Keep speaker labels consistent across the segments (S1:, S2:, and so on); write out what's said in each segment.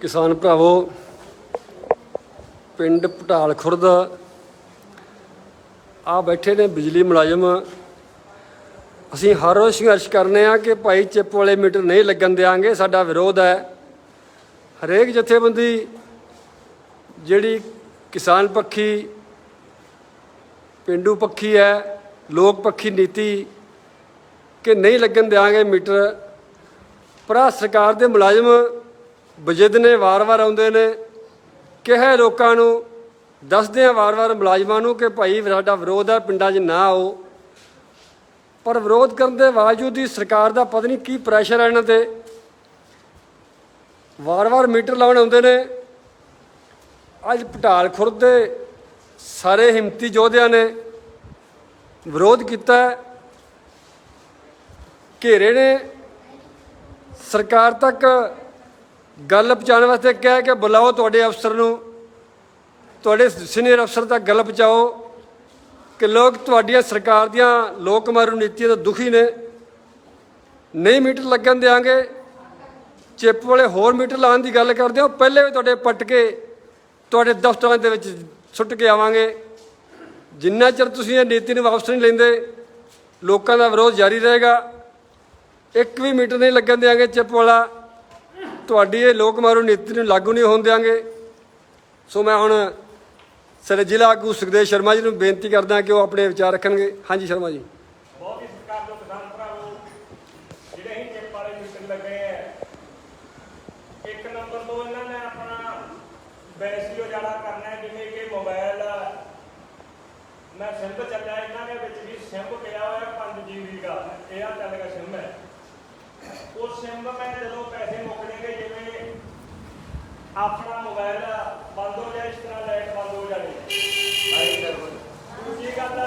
S1: ਕਿਸਾਨ ਭਰਾਵੋ, ਪਿੰਡ ਪਟਾਲ ਖੁਰਦ ਆ ਬੈਠੇ ਨੇ ਬਿਜਲੀ ਮੁਲਾਜ਼ਮ। ਅਸੀਂ ਹਰ ਰੋਜ਼ ਸੰਘਰਸ਼ ਕਰਨੇ ਆ ਕਿ ਭਾਈ ਚਿੱਪ ਵਾਲੇ ਮੀਟਰ ਨਹੀਂ ਲੱਗਣ ਦਿਆਂਗੇ, ਸਾਡਾ ਵਿਰੋਧ ਹੈ। ਹਰੇਕ ਜਥੇਬੰਦੀ ਜਿਹੜੀ ਕਿਸਾਨ ਪੱਖੀ, ਪਿੰਡੂ ਪੱਖੀ ਹੈ, ਲੋਕ ਪੱਖੀ ਨੀਤੀ ਕਿ ਨਹੀਂ ਲੱਗਣ ਦਿਆਂਗੇ ਮੀਟਰ, ਪਰ ਸਰਕਾਰ ਦੇ ਮੁਲਾਜ਼ਮ ਬਜਿੱਦ ਨੇ ਵਾਰ-ਵਾਰ ਆਉਂਦੇ ਨੇ, ਕਿਹਾ ਲੋਕਾਂ ਨੂੰ ਦੱਸਦੇ ਆ ਵਾਰ-ਵਾਰ ਮੁਲਾਜ਼ਮਾਂ ਨੂੰ ਕਿ ਭਾਈ ਸਾਡਾ ਵਿਰੋਧ ਹੈ ਪਿੰਡਾਂ 'ਚ ਨਾ ਆਓ। ਪਰ ਵਿਰੋਧ ਕਰਨ ਦੇ ਬਾਵਜੂਦ ਹੀ ਸਰਕਾਰ ਦਾ ਪਤਾ ਨਹੀਂ ਕੀ ਪ੍ਰੈਸ਼ਰ ਹੈ ਇਹਨਾਂ ਤੇ। ਵਾਰ-ਵਾਰ ਮੀਟਰ ਲਾਉਣ ਆਉਂਦੇ ਨੇ। ਅੱਜ ਪਟਾਲ ਖੁਰਦ ਦੇ ਸਾਰੇ ਹਿੰਮਤੀ ਯੋਧਿਆਂ ਨੇ ਵਿਰੋਧ ਕੀਤਾ। ਘੇਰੇ ਨੇ। ਸਰਕਾਰ ਤੱਕ ਗੱਲ ਪਹੁੰਚਾਉਣ ਵਾਸਤੇ ਕਿਹਾ ਕਿ ਬੁਲਾਓ ਤੁਹਾਡੇ ਅਫਸਰ ਨੂੰ। ਤੁਹਾਡੇ ਸੀਨੀਅਰ ਅਫਸਰ ਤੱਕ ਗੱਲ ਪਹੁੰਚਾਓ ਕਿ ਲੋਕ ਤੁਹਾਡੀਆਂ ਸਰਕਾਰ ਦੀਆਂ ਲੋਕ ਮਾਰੂ ਨੀਤੀਆਂ ਤੋਂ ਦੁਖੀ ਨੇ। ਨਹੀਂ ਮੀਟਰ ਲੱਗਣ ਦਿਆਂਗੇ। ਚਿੱਪ ਵਾਲੇ ਹੋਰ ਮੀਟਰ ਲਾਉਣ ਦੀ ਗੱਲ ਕਰਦੇ ਹੋ। ਪਹਿਲੇ ਵੀ ਤੁਹਾਡੇ ਪੱਟ ਕੇ ਤੁਹਾਡੇ ਦਫ਼ਤਰਾਂ ਦੇ ਵਿੱਚ ਸੁੱਟ ਕੇ ਆਵਾਂਗੇ। ਜਿੰਨਾ ਚਿਰ ਤੁਸੀਂ ਇਹ ਨੀਤੀ ਨੂੰ ਵਾਪਸ ਨਹੀਂ ਲੈਂਦੇ, ਲੋਕਾਂ ਦਾ ਵਿਰੋਧ ਜਾਰੀ ਰਹੇਗਾ। ਇੱਕ ਵੀ ਮੀਟਰ ਨਹੀਂ ਲੱਗਣ ਦਿਆਂਗੇ ਚਿੱਪ ਵਾਲਾ। ਤੁਹਾਡੀ ਇਹ ਲੋਕ ਮਾਰੂ ਨੀਤੀ ਨੂੰ ਲਾਗੂ ਨਹੀਂ ਹੋਣ ਦਿਆਂਗੇ। ਸੋ ਮੈਂ ਹੁਣ ਸਾਡੇ ਜ਼ਿਲ੍ਹਾ ਆਗੂ ਸੁਖਦੇਵ ਸ਼ਰਮਾ ਜੀ ਨੂੰ ਬੇਨਤੀ ਕਰਦਾ ਕਿ ਉਹ ਆਪਣੇ ਵਿਚਾਰ ਰੱਖਣਗੇ। ਹਾਂਜੀ ਸ਼ਰਮਾ ਜੀ।
S2: ਬਹੁਤ ਹੀ ਸਰਕਾਰ ਤੋਂ ਕਿਸਾਨ ਭਰਾਵੋ, ਜਿਹੜੇ ਹੀ ਚਿੱਪ ਵਾਲੇ ਮੀਟਰ ਲੱਗੇ ਐ ਇੱਕ ਨੰਬਰ ਤੋਂ ਇਹਨਾਂ ਨੇ ਆਪਣਾ ਬੈਸੀ ਉਜਾੜਾ ਕਰਨਾ ਹੈ, ਜਿਵੇਂ ਕਿ ਮੋਬਾਈਲ ਮੈਂ ਸਿੰਬ ਚੱਲਿਆ, ਇਹਨਾਂ ਦੇ ਵਿੱਚ ਵੀ ਸਿੰਬ ਪਿਆ ਹੋਇਆ 5 ਜੀਬੀ ਦਾ। ਇਹ ਆ ਚੱਲ ਗਿਆ ਸਿੰਬ ਹੈ। ਉਹ ਸਿੰਬ ਮੈਂ ਜਦੋਂ ਪੈਸੇ ਮੁੱਕ ਜਾਣਗੇ ਜਿਵੇਂ ਆਪਣਾ ਮੋਬਾਈਲ ਬੰਦ ਹੋ ਜਾਏ ਇਸ ਤਰ੍ਹਾਂ ਲਾਈਟ ਬੰਦ ਹੋ ਜਾਣੀ ਦੂਜੀ ਗੱਲ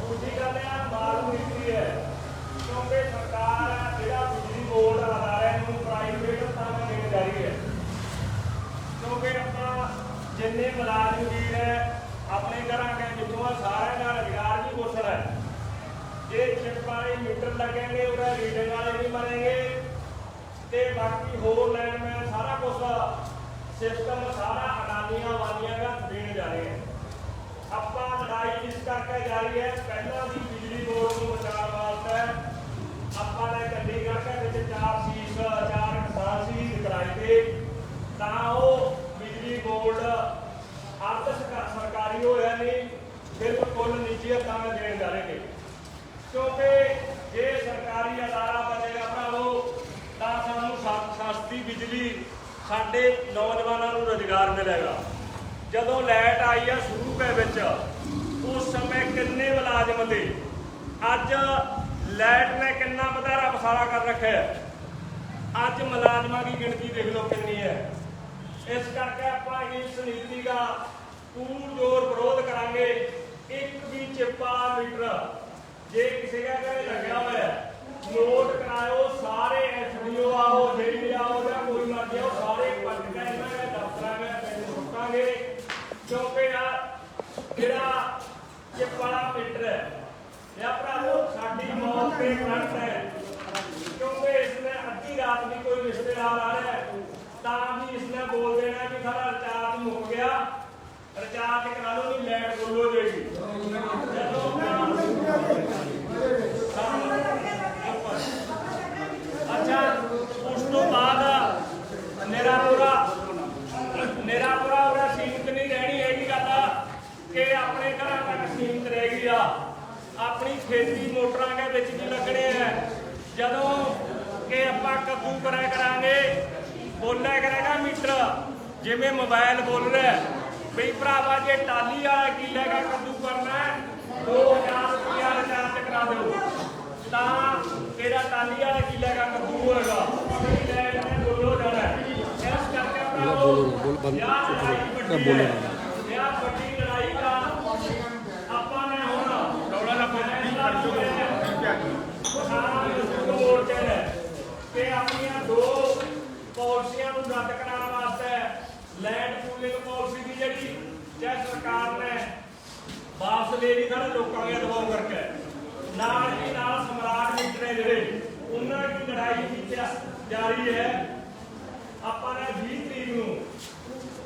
S2: ਦੂਜੀ ਗੱਲ ਇਹ ਆ ਮਾਲ ਨੀਤੀ ਹੈ ਕਿਉਂਕਿ ਸਰਕਾਰ ਹੈ ਜਿਹੜਾ ਬਿਜਲੀ ਬੋਰਡ ਅਦਾਰਿਆਂ ਨੂੰ ਪ੍ਰਾਈਵੇਟ ਤਾਂ ਦੇਣ ਜਾ ਰਹੀ ਹੈ ਕਿਉਂਕਿ ਆਪਾਂ ਜਿੰਨੇ ਮੁਲਾਜ਼ਮ ਵੀਰ ਹੈ ਆਪਣੇ ਘਰਾਂ ਦੇ ਜਿੱਥੋਂ ਆ ਸਾਰਿਆਂ ਦਾ ਰੁਜ਼ਗਾਰ ਵੀ ਪੁੱਛਣਾ ਹੈ ਜੇ ਚਿੱਪ ਵਾਲੇ ਮੀਟਰ ਲੱਗਣਗੇ, ਉਹਦਾ ਰੀਡਿੰਗ ਵਾਲੇ ਵੀ ਮਰੇਂਗੇ ਤੇ ਬਾਕੀ ਹੋਰ ਲੈਣ ਮੈਂ ਸਾਰਾ ਕੁਝ ਸਿਸਟਮ ਸਾਰਾ ਅਡਾਨੀਆਂ ਵਾਲੀਆਂ ਦਾ ਦੇਣ ਜਾ ਰਹੇ ਹਾਂ ਆਪਾਂ ਲੜਾਈ ਇਸ ਕਰਕੇ ਜਾਰੀ ਹੈ, ਪਹਿਲਾਂ ਵੀ ਬਿਜਲੀ ਬੋਰਡ ਨੂੰ ਬਚਾਉਣ ਵਾਸਤੇ ਆਪਾਂ ਨੇ ਚੰਡੀਗੜ੍ਹ ਦੇ ਵਿੱਚ ਚਾਰ ਸੀਸ, ਚਾਰ ਕਿਸਾਨ ਸੀ ਕਰਾਏ ਤੇ ਤਾਂ ਉਹ ਬਿਜਲੀ ਬੋਰਡ ਅਰਧ ਸਰਕਾਰੀ ਹੋਇਆ ਨਹੀਂ ਬਿਲਕੁਲ ਨਿੱਜੀ ਹੱਥਾਂ ਵਿੱਚ ਦੇਣ ਜਾ ਰਹੇ ਨੇ। ਕਿਉਂਕਿ ਜੇ ਸਰਕਾਰੀ ਅਦਾਰਾ ਬਣੇਗਾ ਭਰਾਵੋ, ਤਾਂ ਸਾਨੂੰ ਸਸਤੀ ਬਿਜਲੀ ਸਾਡੇ ਨੌਜਵਾਨਾਂ ਨੂੰ ਰੁਜ਼ਗਾਰ ਮਿਲੇਗਾ। ਜਦੋਂ ਲਾਈਟ ਆਈ ਆ ਸ਼ੁਰੂ ਦੇ ਵਿੱਚ, ਉਸ ਸਮੇਂ ਕਿੰਨੇ ਮੁਲਾਜ਼ਮ ਦੇ ਅੱਜ ਲਾਈਟ ਨੇ ਕਿੰਨਾ ਵਧਾਰਾ ਬਸਾਰਾ ਕਰ ਰੱਖਿਆ ਅੱਜ ਮੁਲਾਜ਼ਮਾਂ ਦੀ ਗਿਣਤੀ ਦੇਖ ਲਓ ਕਿੰਨੀ ਹੈ। ਇਸ ਕਰਕੇ ਆਪਾਂ ਇਸ ਨੀਤੀ ਦਾ ਪੂਰ ਜੋਰ ਵਿਰੋਧ ਕਰਾਂਗੇ। ਇੱਕ ਵੀ ਚਿੱਪਾ ਮੀਟਰ ਜੇ ਕਿਸੇ ਦਾ ਘਰੇ ਲੱਗਿਆ ਹੋਇਆ ਹੈ, ਨੋਟ ਕਰਾਇਓ ਸਾਰੇ ਐਸਡੀਓ ਆਓ ਜਿਹੜੀ ਆਓ ਜਾਂ ਕੋਈ ਮਰਜ਼ੀ ਆਓ ਸਾਰੇ ਪੱਟ ਕੇ ਇਹਨਾਂ ਦੇ ਦਫ਼ਤਰਾਂ ਦੇ ਪੈਸੇ ਸੁੱਟਾਂਗੇ। ਕਿਉਂਕਿ ਆ ਜਿਹੜਾ ਚਿੱਪ ਵਾਲਾ ਮੀਟਰ ਹੈ ਇਹ ਭਰਾਵੋ ਸਾਡੀ ਮੌਤ ਤੇ ਕਰੰਟ ਹੈ। ਕਿਉਂਕਿ ਇਸਨੇ ਅੱਧੀ ਰਾਤ ਵੀ ਕੋਈ ਰਿਸ਼ਤੇਦਾਰ ਆ ਰਿਹਾ ਹੈ ਤਾਂ ਵੀ ਇਸਨੇ ਬੋਲ ਦੇਣਾ ਕਿ ਸਾਡਾ ਰਿਚਾਰਜ ਮੁੱਕ ਗਿਆ। ਰਿਚਾਰਜ ਕਰਾ ਲਓ ਨਹੀਂ ਲੈਟ ਗੁੱਲ ਹੋ ਜਦੋਂ ਅੱਛਾ, ਉਸ ਤੋਂ ਬਾਅਦ ਮੇਰਾ ਪੂਰਾ ਮੇਰਾ ਪੂਰਾ ਉਹਦਾ ਸੀਮਤ ਨਹੀਂ ਰਹਿਣੀ ਹੈਗੀ ਗੱਲ ਕਿ ਆਪਣੇ ਘਰਾਂ ਤੱਕ ਸੀਮਤ ਰਹਿ ਗਈ ਆ। ਆਪਣੀ ਖੇਤੀ ਮੋਟਰਾਂ ਦੇ ਵਿੱਚ ਵੀ ਲੱਗਣੇ ਆ। ਜਦੋਂ ਕਿ ਆਪਾਂ ਕੱਦੂ ਕਰਿਆ ਕਰਾਂਗੇ, ਬੋਲਿਆ ਕਰੇਗਾ ਮੀਟਰ, ਜਿਵੇਂ ਮੋਬਾਈਲ ਬੋਲ ਰਿਹਾ। ਵੀ ਭਰਾਵਾ ਜੇ ਟਾਲੀ ਵਾਲਾ ਕੀ ਲੈਗਾ ਕੱਦੂ ਕਰਨਾ ਹੈ 2000 ਰੁਪਇਆ ਰਿਚਾਰਜ ਕਰਾ ਦਿਓ। ਤਾਂ ਤੇਰਾ ਟਾਲੀ ਵਾਲਾ ਕੀ ਲੈਗਾ ਕੱਦੂ ਹੋਏਗਾ। ਲੈ ਨੇ ਬੋਲੋ ਜਾਣਾ। ਇਸ ਕਰਕੇ ਭਰਾਵੋ
S1: ਬੋਲ ਬੰਦ
S2: ਵੱਡੀ ਹੈ। ਯਾਰ ਵੱਡੀ ਲੜਾਈ ਦਾ ਆਪਾਂ ਨੇ ਹੁਣ ਦਾ ਤੇ ਆਪਣੀਆਂ ਦੋ ਪਾਲਿਸੀਆਂ ਰੱਦ ਕਰਾਉਣ ਵਾਸਤੇ ਲੈਂਡ ਪੂਲਿੰਗ ਪਾਲਿਸੀ ਦੀ ਜਿਹੜੀ ਚਾਹੇ ਸਰਕਾਰ ਨੇ ਵਾਪਸ ਲੈ ਲਈ ਸਾਰੇ ਲੋਕਾਂ ਦੇ ਦਬਾਅ ਕਰਕੇ। ਨਾਲ ਹੀ ਨਾਲ ਸਮਰਾਟ ਮੀਟਰ ਹੈ ਜਿਹੜੇ, ਉਹਨਾਂ ਦੀ ਲੜਾਈ ਵਿੱਚ ਜਾਰੀ ਹੈ। ਆਪਾਂ ਨੇ 20 ਤਰੀਕ ਨੂੰ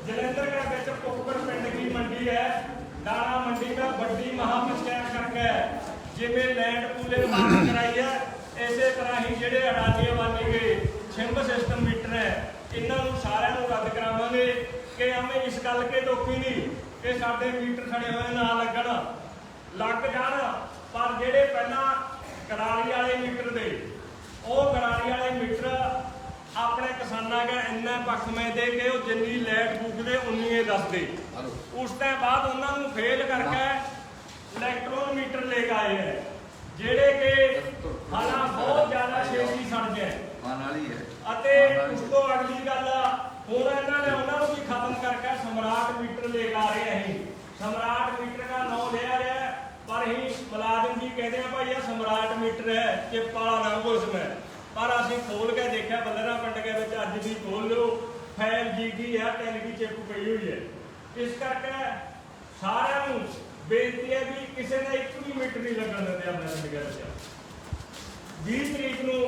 S2: ਜਲੰਧਰ ਦੇ ਵਿੱਚ ਕੁੱਕਰ ਪਿੰਡ ਦੀ ਮੰਡੀ ਹੈ। ਦਾਣਾ ਮੰਡੀ ਦਾ ਵੱਡੀ ਮਹਾ ਪੰਚਾਇਤ ਕਰਕੇ ਜਿਵੇਂ ਲੈਂਡ ਪੂਲੇ ਮਾਰ ਕਰਾਈ ਹੈ, ਇਸੇ ਤਰ੍ਹਾਂ ਹੀ ਜਿਹੜੇ ਅਡਾਨੀ ਵਾਲੇ ਗਏ ਛਿੰਬ ਸਿਸਟਮ ਮੀਟਰ ਹੈ, ਇਹਨਾਂ ਨੂੰ ਸਾਰਿਆਂ ਨੂੰ ਰੱਦ ਕਰਾਵਾਂਗੇ। ਕਿ ਐਵੇਂ ਇਸ ਗੱਲ ਕੇ ਦੋਖੀ ਨਹੀਂ ਕਿ ਸਾਡੇ ਮੀਟਰ ਖੜੇ ਹੋਏ ਨਾ ਲੱਗਣ। ਲੱਗ ਜਾਣ ਪਰ ਜਿਹੜੇ ਪਹਿਲਾਂ ਕਰਾਲੀ ਵਾਲੇ ਮੀਟਰ ਦੇ ਉਹ ਕਰਾਲੀ ਵਾਲੇ ਮੀਟਰ ਆਪਣੇ ਕਿਸਾਨਾਂ ਦਾ ਇੰਨਾ ਪੱਖਵੇਂ ਦੇ ਕੇ ਉਹ ਜਿੰਨੀ ਲਾਈਟ ਫੂਕਦੇ ਉਨੀ ਹੀ ਦੱਸਦੇ ਉਸ ਤੋਂ ਬਾਅਦ ਉਹਨਾਂ ਨੂੰ ਫੇਲ ਕਰਕੇ ਇਲੈਕਟ੍ਰੋਨ ਮੀਟਰ ਲੈ ਕੇ ਆਏ ਹੈ ਜਿਹੜੇ ਕਿ ਹਾਲਾਂ ਬਹੁਤ ਜ਼ਿਆਦਾ ਛੇਤੀ ਸੜ
S3: ਵਾਲੀ ਹੈ।
S2: ਅਤੇ ਉਸ ਤੋਂ ਅਗਲੀ ਗੱਲ ਹੁਣ ਇਹਨਾਂ ਨੇ ਉਹਨਾਂ ਨੂੰ ਵੀ ਖਤਮ ਕਰਕੇ ਸਮਰਾਟ ਮੀਟਰ ਲੈ ਆ ਰਹੇ ਹੈ ਸਮਰਾਟ ਮੀਟਰ ਦਾ ਨਾਮ ਲਿਆ ਰਿਹਾ ਪਰ ਹੀ ਮੁਲਾਜ਼ਮ ਜੀ ਕਹਿੰਦੇ ਆ ਭਾਈ ਇਹ ਸਮਰਾਟ ਮੀਟਰ ਹੈ, ਚਿੱਪ ਵਾਲਾ ਨਾ ਹੋ ਇਸमें ਪਰ ਅਸੀਂ ਖੋਲ ਕੇ ਦੇਖਿਆ ਬੱਲਰਾ ਪਿੰਡ ਦੇ ਵਿੱਚ ਅੱਜ ਵੀ ਖੋਲ ਲਿਓ 5G ਦੀ ਹੈ 10 ਦੀ ਚਿੱਪ ਪਈ ਹੋਈ ਹੈ। ਇਸ ਕਰਕੇ ਸਾਰਿਆਂ ਨੂੰ ਬੇਨਤੀ ਹੈ ਵੀ ਕਿਸੇ ਦਾ ਇੱਕ ਵੀ ਮੀਟਰ ਨਹੀਂ ਲੱਗਣ ਦਿੰਦੇ ਆਪਣੇ ਪਿੰਡ ਵਿੱਚ। 20 ਤਰੀਕ ਨੂੰ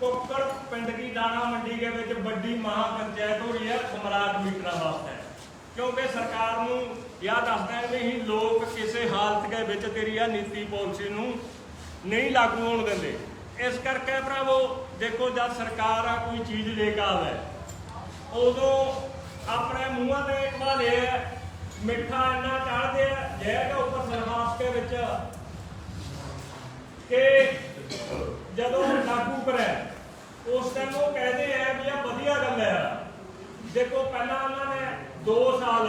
S2: ਕੁੱਕੜ ਪਿੰਡ ਦੀ ਦਾਣਾ ਮੰਡੀ ਦੇ ਵਿੱਚ ਵੱਡੀ ਮਹਾ ਪੰਚਾਇਤ ਹੋ ਰਹੀ ਹੈ, ਸਮਰਾਟ ਮੀਟਰਾਂ ਵਾਸਤੇ। ਕਿਉਂਕਿ ਸਰਕਾਰ ਨੂੰ ਯਾਦ ਦੱਸਦਾ ਹੈ ਨਹੀਂ ਲੋਕ ਕਿਸੇ ਹਾਲਤ ਦੇ ਵਿੱਚ ਤੇਰੀ ਆ ਨੀਤੀ ਪਾਲਿਸੀ ਨੂੰ ਨਹੀਂ ਲਾਗੂ ਹੋਣ ਦਿੰਦੇ। ਇਸ ਕਰਕੇ ਭਰਾਵੋ, ਦੇਖੋ ਜਦ ਸਰਕਾਰ ਆ, ਕੋਈ ਚੀਜ਼ ਲੈ ਕੇ ਆਵੇ, ਉਦੋਂ ਆਪਣੇ ਮੂੰਹਾਂ ਤੇ ਭਾਲੇ ਮਿੱਠਾ ਇੰਨਾ ਚੜ੍ਹਦੇ ਆ ਜ਼ਹਿਰ ਉੱਪਰ ਸਰਹਾਸ ਦੇ ਵਿੱਚ ਕਿ ਜਦੋਂ ਲਾਗੂ ਕਰਿਆ ਉਸ ਟਾਈਮ ਉਹ ਕਹਿੰਦੇ ਆ ਵੀ ਆ ਵਧੀਆ ਗੱਲ ਹੈ। ਦੇਖੋ, ਪਹਿਲਾਂ ਉਹਨਾਂ ਨੇ 2 ਸਾਲ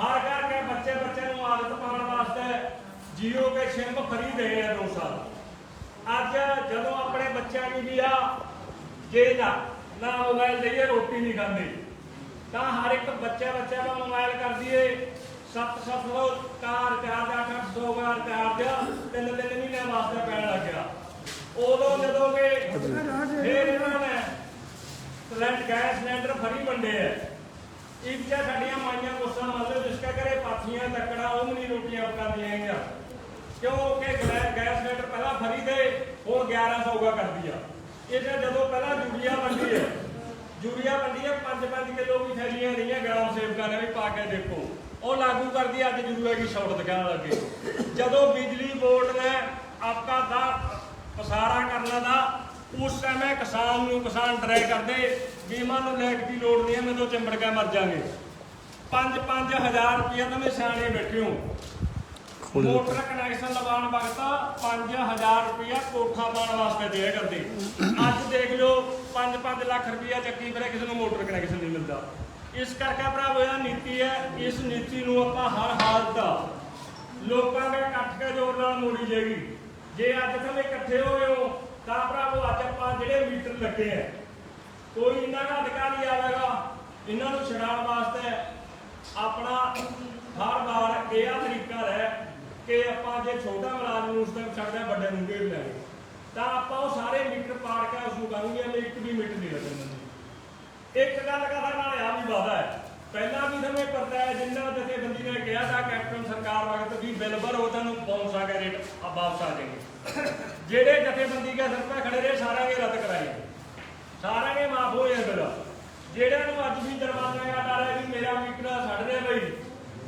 S2: ਹਰ ਕਰਕੇ ਬੱਚੇ ਬੱਚੇ ਨੂੰ ਆਦਤ ਪਾਉਣ ਵਾਸਤੇ ਜੀਓ ਕੇ ਸਿੰਮ ਫਰੀ ਦੇ ਆ 2 ਸਾਲ। ਅੱਜ ਜਦੋਂ ਆਪਣੇ ਬੱਚਿਆਂ ਦੀ ਵੀ ਆ ਜੇ ਨਾ ਨਾ ਮੋਬਾਈਲ ਲਈਏ ਰੋਟੀ ਨਹੀਂ ਖਾਂਦੇ। ਤਾਂ ਹਰ ਇੱਕ ਬੱਚਾ ਬੱਚਾ ਦਾ ਮੋਬਾਈਲ ਕਰ ਦਈਏ। 700 ਕਾਰ ਰਿਚਾਰਜ 800 ਦਾ ਤਿੰਨ ਤਿੰਨ ਮਹੀਨੇ ਵਾਸਤੇ ਪੈਣ ਲੱਗਿਆ ਉਦੋਂ ਜਦੋਂ ਕਿ ਫਿਰ ਇਹਨਾਂ ਨੇ ਸਿਲੰਡਰ, ਗੈਸ ਸਿਲੰਡਰ ਫਰੀ ਵੰਡੇ ਆ। ਇੱਕ ਸਾਡੀਆਂ ਮਾਈਆਂ ਗੁੱਸਾ ਮੰਨ ਜਿਸ ਕਰੇ ਪਾਥੀਆਂ, ਲੱਕੜਾਂ ਉਹ ਵੀ ਰੋਟੀਆਂ ਪਕਾਉਂਦੀਆਂ ਹੈਗੀਆਂ ਕਿਉਂਕਿ ਗੈਸ ਸਿਲੰਡਰ ਪਹਿਲਾਂ ਫਰੀ ਦੇ ਹੁਣ 1100 ਦਾ ਕਰਦੀ ਆ। ਇਹ ਜਦੋਂ ਪਹਿਲਾਂ ਯੂਰੀਆ ਵੰਡੀ ਹੈ ਯੂਰੀਆ ਵੰਡੀ ਹੈ 5-5 ਕਿਲੋ ਵੀ ਥੈਲੀਆਂ ਰਹੀਆਂ ਗ੍ਰਾਮ ਸੇਵਕਾਂ ਨੇ ਵੀ ਪਾ ਕੇ ਦੇਖੋ। ਉਹ ਲਾਗੂ ਕਰਦੀ ਅੱਜ ਯੂਰੀਆ ਦੀ ਸ਼ਾਰਟ ਦਿਖਾਉਣ ਲੱਗੇ। ਜਦੋਂ ਬਿਜਲੀ ਬੋਰਡ ਨੇ ਆਪਕਾ ਦਾ ਪਸਾਰਾ ਕਰਨਾ ਦਾ ਉਸ ਸਮੇਂ ਕਿਸਾਨ ਨੂੰ ਕਿਸਾਨ ਡਰੇ ਕਰਦੇ ਇਹਨਾਂ ਨੂੰ ਲੈਟ ਦੀ ਲੋੜ ਨਹੀਂ ਹੈ ਮੈਨੂੰ ਚਿੰਬੜ ਕੇ ਮਰ ਜਾਗੇ 5-5000 ਰੁਪਏ ਤਾਂ ਮੈਂ ਸਿਆਣੇ ਬੈਠੇ ਹੋ ਮੋਟਰ ਕਨੈਕਸ਼ਨ ਲਵਾਉਣ ਵਕਤ 5000 ਰੁਪਇਆ ਕੋਠਾ ਪਾਉਣ ਵਾਸਤੇ ਦਿਆ ਕਰਦੇ। ਅੱਜ ਦੇਖ ਲਓ 5-5 ਲੱਖ ਰੁਪਇਆ ਚੱਕੀ ਫਿਰੇ ਕਿਸੇ ਨੂੰ ਮੋਟਰ ਕਨੈਕਸ਼ਨ ਨਹੀਂ ਮਿਲਦਾ। ਇਸ ਕਰਕੇ ਭਰਾਵੋ ਇਹ ਨੀਤੀ ਹੈ ਇਸ ਨੀਤੀ ਨੂੰ ਆਪਾਂ ਹਰ ਹਾਲਤ ਲੋਕਾਂ ਦੇ ਇਕੱਠ ਕੇ ਜ਼ੋਰ ਨਾਲ ਮੋੜੀ ਜਾਏਗੀ। ਜੇ ਅੱਜ ਤੁਸੀਂ ਇਕੱਠੇ ਹੋਏ ਹੋ, ਤਾਂ ਭਰਾਵੋ ਅੱਜ ਆਪਾਂ ਜਿਹੜੇ ਮੀਟਰ ਲੱਗੇ ਆ, ਕੋਈ ਇਹਨਾਂ ਦਾ ਅਧਿਕਾਰੀ ਆਵੇਗਾ। ਇਹਨਾਂ ਨੂੰ ਛਡਾਉਣ ਵਾਸਤੇ ਆਪਣਾ ਹਰ ਵਾਰ ਇਹ ਆ ਤਰੀਕਾ ਹੈ ਕਿ ਆਪਾਂ ਜੇ ਛੋਟਾ ਮੁਲਾਜ਼ਮ ਨੂੰ ਉਸ ਟਾਈਮ ਛੱਡਦੇ, ਵੱਡੇ ਨੂੰ ਘੇਰ ਲੈਂਗੇ ਤਾਂ ਆਪਾਂ ਉਹ ਸਾਰੇ ਮੀਟਰ ਪਾੜ ਕੇ ਉਸ ਨੂੰ ਕਹਾਂਗੇ ਇੱਕ ਵੀ ਮੀਟਰ ਨਹੀਂ ਲੱਗਣ। ਦਿੰਦੇ ਇੱਕ ਗੱਲ ਕਹਦਾ ਨਾਲ ਆ ਵੀ ਵਾਦਾ ਹੈ। ਪਹਿਲਾਂ ਵੀ ਤੁਹਾਨੂੰ ਪਤਾ ਹੈ, ਜਿੰਨਾ ਜਥੇਬੰਦੀ ਨੇ ਕਿਹਾ ਤਾਂ ਕੈਪਟਨ ਸਰਕਾਰ ਵਕਤ ਵੀ ਬਿੱਲ ਭਰੋ, ਤੁਹਾਨੂੰ ਬਾਉਂਸ ਆ ਕੇ ਰੇਟ ਆ ਵਾਪਸ ਆ ਜਾਣਗੇ ਜਿਹੜੇ ਜਥੇਬੰਦੀ ਕੇ ਸਿਰ ਖੜੇ ਰਹੇ, ਸਾਰਿਆਂ ਦੇ ਰੱਦ ਕਰਾਏ ਸਾਰਿਆਂ ਦੇ ਮਾਫ ਹੋ ਬਿੱਲ। ਜਿਹੜਿਆਂ ਨੂੰ ਅੱਜ ਵੀ ਦਰਵਾਜ਼ਾ ਯਾਦ ਆ ਰਿਹਾ ਵੀ ਮੇਰਾ ਮੀਟਰ ਛੱਡ ਦੇ ਬਈ।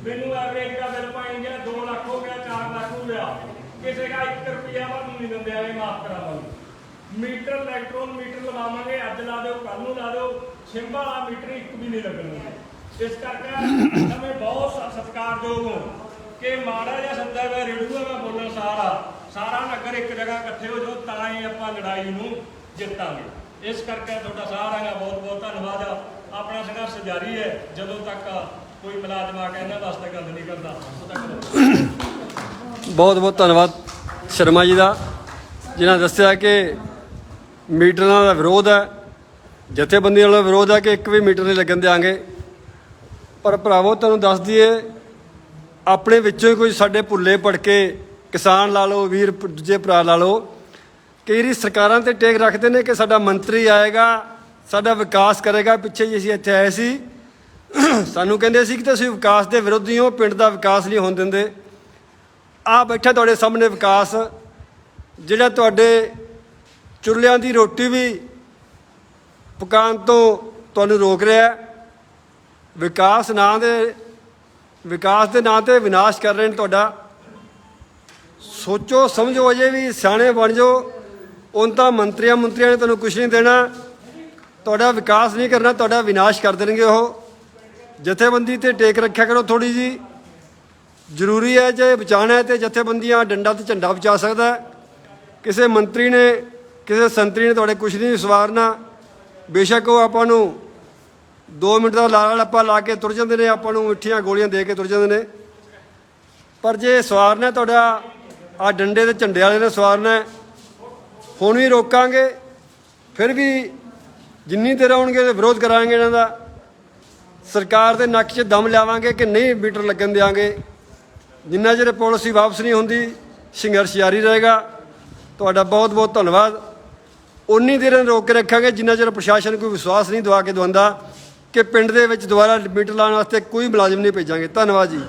S2: ਮੈਨੂੰ ਐਵਰੇਜ ਦਾ ਬਿੱਲ ਪਾਈ ਗਿਆ 2 ਲੱਖ ਹੋ ਗਿਆ 4 ਲੱਖ ਹੋ ਗਿਆ। ਕਿਸੇ ਦਾ 1 ਰੁਪਿਆ ਵਾ ਨਹੀਂ ਦਿੰਦੇ ਆਏ ਮਾਫ ਕਰਾਵਾਂਗੇ। ਮੀਟਰ ਇਲੈਕਟ੍ਰੋਨ ਮੀਟਰ ਲਵਾਵਾਂਗੇ, ਅੱਜ ਲਾ ਦਿਓ ਕੱਲ ਨੂੰ ਲਾ ਦਿਓ। ਸਿੰਬਲ ਵਾਲਾ ਮੀਟਰ ਇੱਕ ਵੀ ਨਹੀਂ ਲੱਗਣਗੇ ਇਸ ਕਰਕੇ ਸਮੇਂ ਬਹੁਤ ਸਤਿਕਾਰਯੋਗ ਕਿ ਮਾੜਾ ਜਿਹਾ ਸੱਦਾ ਵੇ ਰੇੜੂਆ ਮੈਂ ਬੋਲਣ ਸਾਰਾ। ਸਾਰਾ ਨਗਰ ਇੱਕ ਜਗ੍ਹਾ ਇਕੱਠੇ ਹੋ ਜੋ ਤਾਂ ਹੀ ਆਪਾਂ ਲੜਾਈ ਨੂੰ ਜਿੱਤਾਂਗੇ। ਇਸ ਕਰਕੇ ਤੁਹਾਡਾ ਸਾਰਿਆਂ ਦਾ ਬਹੁਤ ਬਹੁਤ ਧੰਨਵਾਦ ਆਪਣਾ ਸੰਘਰਸ਼ ਜਾਰੀ ਹੈ। ਜਦੋਂ ਤੱਕ ਕੋਈ ਮੁਲਾਜ਼ਮ ਆ ਕੇ ਇਹਨਾਂ ਵਾਸਤੇ ਗੱਲ ਨਹੀਂ ਕਰਦਾ
S1: ਬਹੁਤ ਬਹੁਤ ਧੰਨਵਾਦ ਸ਼ਰਮਾ ਜੀ ਦਾ, ਜਿਨ੍ਹਾਂ ਦੱਸਿਆ ਕਿ ਮੀਟਰਾਂ ਦਾ ਵਿਰੋਧ ਹੈ। ਜਥੇਬੰਦੀਆਂ ਦਾ ਵਿਰੋਧ ਹੈ ਕਿ ਇੱਕ ਵੀ ਮੀਟਰ ਨਹੀਂ ਲੱਗਣ ਦਿਆਂਗੇ। ਪਰ ਭਰਾਵੋ, ਤੁਹਾਨੂੰ ਦੱਸ ਦਈਏ, ਆਪਣੇ ਵਿੱਚੋਂ ਹੀ ਕੋਈ ਸਾਡੇ ਭੁੱਲੇ ਭੜਕੇ ਕਿਸਾਨ ਲਾ ਲਓ, ਵੀਰ ਦੂਜੇ ਭਰਾ ਲਾ ਲਓ, ਕਈ ਵਾਰੀ ਸਰਕਾਰਾਂ ਤੇ ਟੇਕ ਰੱਖਦੇ ਨੇ ਕਿ ਸਾਡਾ ਮੰਤਰੀ ਆਏਗਾ, ਸਾਡਾ ਵਿਕਾਸ ਕਰੇਗਾ। ਪਿੱਛੇ ਜੀ ਅਸੀਂ ਇੱਥੇ ਆਏ ਸੀ, ਸਾਨੂੰ ਕਹਿੰਦੇ ਸੀ ਕਿ ਤੁਸੀਂ ਵਿਕਾਸ ਦੇ ਵਿਰੋਧੀ ਹੋ, ਪਿੰਡ ਦਾ ਵਿਕਾਸ ਨਹੀਂ ਹੋਣ ਦਿੰਦੇ। ਆ ਬੈਠਾ ਤੁਹਾਡੇ ਸਾਹਮਣੇ ਵਿਕਾਸ, ਜਿਹੜਾ ਤੁਹਾਡੇ ਚੁੱਲ੍ਹਿਆਂ ਦੀ ਰੋਟੀ ਵੀ ਪਕਾਉਣ ਤੋਂ ਤੁਹਾਨੂੰ ਰੋਕ ਰਿਹਾ ਹੈ। ਵਿਕਾਸ ਨਾਂ ਦੇ, ਵਿਕਾਸ ਦੇ ਨਾਂ ਤੇ ਵਿਨਾਸ਼ ਕਰ ਰਹੇ ਨੇ ਤੁਹਾਡਾ। ਸੋਚੋ, ਸਮਝੋ ਅਜੇ ਵੀ, ਸਿਆਣੇ ਬਣ ਜਾਓ। ਉਨ ਤਾਂ ਮੰਤਰੀਆਂ ਮੰਤਰੀਆਂ ਨੇ ਤੁਹਾਨੂੰ ਕੁਝ ਨਹੀਂ ਦੇਣਾ। ਤੁਹਾਡਾ ਵਿਕਾਸ ਨਹੀਂ ਕਰਨਾ, ਤੁਹਾਡਾ ਵਿਨਾਸ਼ ਕਰ ਦੇਣਗੇ ਉਹ। ਜਥੇਬੰਦੀ ਤੇ ਟੇਕ ਰੱਖਿਆ ਕਰੋ ਥੋੜੀ ਜੀ ਜ਼ਰੂਰੀ ਹੈ ਜੇ ਬਚਾਉਣਾ ਹੈ ਤੇ ਜਥੇਬੰਦੀਆਂ ਡੰਡਾ ਤੇ ਝੰਡਾ ਬਚਾ ਸਕਦਾ ਕਿਸੇ ਮੰਤਰੀ ਨੇ, ਕਿਸੇ ਸੰਤਰੀ ਨੇ ਤੁਹਾਡੇ ਕੁਝ ਨਹੀਂ ਸਵਾਰਨਾ। ਬੇਸ਼ੱਕ ਉਹ ਆਪਾਂ ਨੂੰ 2 ਮਿੰਟ ਦਾ ਲਾਲ ਲੱਪਾ ਲਾ ਕੇ ਤੁਰ ਜਾਂਦੇ ਨੇ, ਆਪਾਂ ਨੂੰ ਮਿੱਠੀਆਂ ਗੋਲੀਆਂ ਦੇ ਕੇ ਤੁਰ ਜਾਂਦੇ ਨੇ। ਪਰ ਜੇ ਸਵਾਰਨਾ ਤੁਹਾਡਾ, ਆ ਡੰਡੇ ਤੇ ਝੰਡੇ ਵਾਲੇ ਨੇ ਸਵਾਰਨਾ ਹੁਣ ਵੀ ਰੋਕਾਂਗੇ, ਫਿਰ ਵੀ ਜਿੰਨੀ ਦੇਰ ਆਉਣਗੇ ਤੇ ਵਿਰੋਧ ਕਰਾਂਗੇ ਇਹਨਾਂ ਦਾ। ਸਰਕਾਰ ਦੇ ਨੱਕ 'ਚ ਦਮ ਲਿਆਵਾਂਗੇ ਕਿ ਨਹੀਂ ਮੀਟਰ ਲੱਗਣ ਦਿਆਂਗੇ। ਜਿੰਨਾ ਚਿਰ ਪਾਲਿਸੀ ਵਾਪਸ ਨਹੀਂ ਹੁੰਦੀ, ਸੰਘਰਸ਼ ਜਾਰੀ ਰਹੇਗਾ। ਤੁਹਾਡਾ ਬਹੁਤ ਬਹੁਤ ਧੰਨਵਾਦ। ਉਨੀ ਦੇਰ ਨੂੰ ਰੋਕ ਕੇ ਰੱਖਾਂਗੇ, ਜਿੰਨਾ ਚਿਰ ਪ੍ਰਸ਼ਾਸਨ ਕੋਈ ਵਿਸ਼ਵਾਸ ਨਹੀਂ ਦਵਾ ਕੇ ਦਵਾਉਂਦਾ। ਕਿ ਪਿੰਡ ਦੇ ਵਿੱਚ ਦੁਬਾਰਾ ਮੀਟਰ ਲਾਉਣ ਵਾਸਤੇ ਕੋਈ ਮੁਲਾਜ਼ਮ ਨਹੀਂ ਭੇਜਾਂਗੇ। ਧੰਨਵਾਦ ਜੀ।